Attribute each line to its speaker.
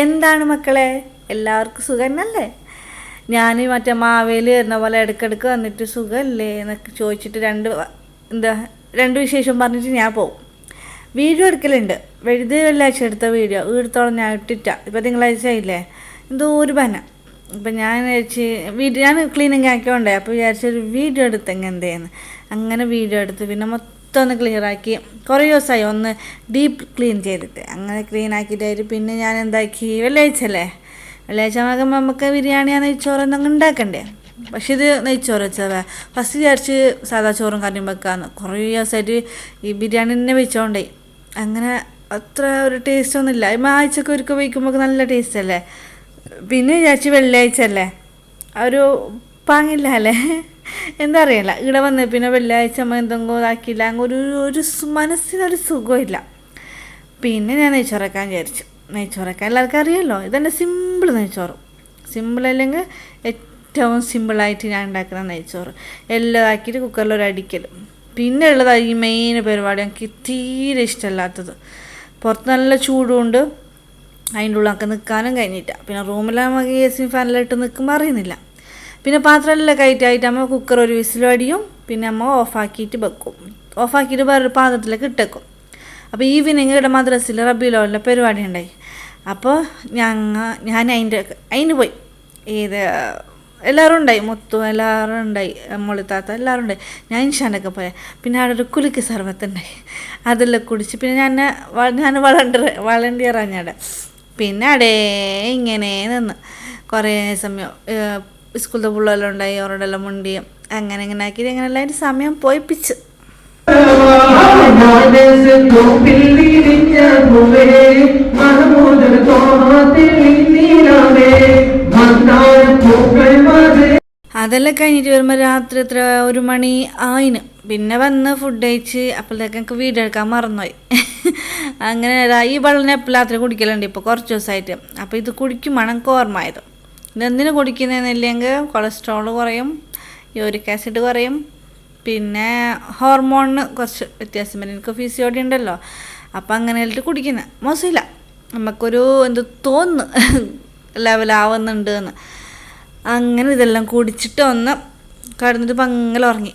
Speaker 1: എന്താണ് മക്കളെ? എല്ലാവർക്കും സുഖന്നല്ലേ? ഞാൻ മറ്റേ മാവേലി വരുന്ന പോലെ ഇടയ്ക്കിടയ്ക്ക് വന്നിട്ട് സുഖമല്ലേ എന്നൊക്കെ ചോദിച്ചിട്ട് രണ്ട് എന്താ രണ്ട് വിശേഷം പറഞ്ഞിട്ട് ഞാൻ പോകും വീഡിയോ എടുക്കലുണ്ട്. വെഴുത് വെള്ളിയാഴ്ച എടുത്ത വീഡിയോ. വീടത്തോളം ഞാൻ ഇട്ടിട്ട. ഇപ്പം തിങ്കളാഴ്ച ആയില്ലേ? എന്തോ ഒരു പന. അപ്പം ഞാൻ വിചാരിച്ച് വീഡിയോ ഞാൻ ക്ലീനിങ് ആക്കിയോണ്ടേ. അപ്പോൾ വിചാരിച്ചൊരു വീഡിയോ എടുത്തെങ്കിൽ എന്തേന്ന് അങ്ങനെ വീഡിയോ എടുത്ത്. പിന്നെ മൊത്തം ഒന്ന് ക്ലിയർ ആക്കി കുറേ ദിവസമായി ഒന്ന് ഡീപ്പ് ക്ലീൻ ചെയ്തിട്ട്. അങ്ങനെ ക്ലീൻ ആക്കിയിട്ടായിട്ട് പിന്നെ ഞാൻ എന്താക്കി വെള്ളിയാഴ്ച വെള്ളിയാഴ്ച ആകുമ്പോൾ നമുക്ക് ബിരിയാണിയാ നെയ്ച്ചോറ് എന്തെങ്കിലും ഉണ്ടാക്കണ്ടേ? പക്ഷേ ഇത് നെയ്ച്ചോറ് വെച്ചവ ഫസ്റ്റ് വിചാരിച്ച് സാധാ ചോറും കറിയും വെക്കാന്ന്. കുറേ ദിവസമായിട്ട് ഈ ബിരിയാണി തന്നെ വെച്ചോണ്ടേ. അങ്ങനെ അത്ര ഒരു ടേസ്റ്റ് ഒന്നുമില്ല ഈ ആഴ്ചക്ക് ഒരുക്ക വയ്ക്കുമ്പോൾ നല്ല ടേസ്റ്റ് അല്ലേ? പിന്നെ വിചാരിച്ച് വെള്ളിയാഴ്ച അല്ലേ ഒരു പാങ്ങില്ല അല്ലേ? എന്താ അറിയില്ല. ഇവിടെ വന്ന് പിന്നെ വെള്ളിയാഴ്ച നമ്മൾ എന്തെങ്കിലും ഇതാക്കിയില്ല. അങ്ങ് ഒരു ഒരു മനസ്സിനൊരു സുഖമില്ല പിന്നെ ഞാൻ നെയ്ച്ചോറക്കാൻ വിചാരിച്ചു. നെയ്ച്ചോറക്കാൻ എല്ലാവർക്കും അറിയാമല്ലോ ഇതെന്റെ സിമ്പിൾ നെയ്ച്ചോറ്. സിമ്പിൾ അല്ലെങ്കിൽ ഏറ്റവും സിമ്പിളായിട്ട് ഞാൻ ഉണ്ടാക്കുന്ന നെയ്ച്ചോറ്. എല്ലാം ആക്കിയിട്ട് കുക്കറിൽ ഒരു അടിക്കൽ പിന്നെ ഉള്ളതാണ് ഈ മെയിൻ പരിപാടി എനിക്ക് തീരെ ഇഷ്ടമല്ലാത്തത്. പുറത്ത് നല്ല ചൂടുണ്ട്. അതിന്റെ ഉള്ളിലൊക്കെ നിൽക്കാനും കഴിഞ്ഞിട്ടില്ല പിന്നെ റൂമിലാകുമ്പോൾ എ സി ഫാനിലിട്ട് നിൽക്കുമ്പോൾ അറിയുന്നില്ല. പിന്നെ പാത്രമെല്ലാം കയറ്റായിട്ട് അമ്മ കുക്കർ ഒരു വിസിലും അടിയും പിന്നെ അമ്മ ഓഫാക്കിയിട്ട് വെക്കും. ഓഫാക്കിയിട്ട് വേറൊരു പാത്രത്തിലേക്ക് ഇട്ടേക്കും. അപ്പോൾ ഈവനിങ് ഇവിടെ മദ്രസിൽ റബീലോല്ല പരിപാടി ഉണ്ടായി അപ്പോൾ ഞങ്ങ ഞാൻ അതിന്റെ അതിന് പോയി. ഇത് എല്ലാവരും ഉണ്ടായി. മുത്തു എല്ലാവരും ഉണ്ടായി. മുളിത്താത്ത എല്ലാവരും ഉണ്ടായി. ഞാൻ ഇൻഷാനൊക്കെ പോയ. പിന്നെ അവിടെ ഒരു കുലുക്ക് സർവത്തുണ്ടായി. അതെല്ലാം കുടിച്ച് പിന്നെ ഞാൻ ഞാൻ വളണ്ടിയർ വളണ്ടിയറാണ് ഞാൻ പിന്നെ അടേ ഇങ്ങനെ നിന്ന്. കുറേ സമയം ഏഹ്, സ്കൂളിലത്തെ പിള്ളേരെല്ലാം ഉണ്ടായി അവരോടെല്ലാം മുണ്ടി അങ്ങനെ ഇങ്ങനെ ആക്കി അങ്ങനെ എല്ലാവരും സമയം പോയിപ്പിച്ച്. അതെല്ലാം കഴിഞ്ഞിട്ട് വരുമ്പോൾ രാത്രി എത്ര ഒരു മണി ആയിന്. പിന്നെ വന്ന് ഫുഡ് കഴിച്ച് അപ്പോഴത്തേക്ക് എനിക്ക് വീഡിയോ എടുക്കാൻ മറന്നുപോയി. അങ്ങനെ ഈ വെള്ളം എപ്പോഴും രാത്രി കുടിക്കലുണ്ട് ഇപ്പോൾ കുറച്ച് ദിവസമായിട്ട്. അപ്പോൾ ഇത് കുടിക്കുമ്പോൾ ഓർമ്മ ഓർമ്മയായത് ഇതെന്തിനു കുടിക്കുന്നതെന്നില്ലെങ്കിൽ കൊളസ്ട്രോൾ കുറയും യൂരിക് ആസിഡ് കുറയും പിന്നെ ഹോർമോണിന് കുറച്ച് വ്യത്യാസം. വരും എനിക്ക് ഫിസിയോടി ഉണ്ടല്ലോ അപ്പം അങ്ങനെ ആയിട്ട് കുടിക്കുന്നത് മോശമില്ല. നമുക്കൊരു എന്ത് തോന്ന് ലെവലാവുന്നുണ്ട് എന്ന്. അങ്ങനെ ഇതെല്ലാം കുടിച്ചിട്ട് ഒന്ന് കടന്നിട്ട് പങ്കൽ ഉറങ്ങി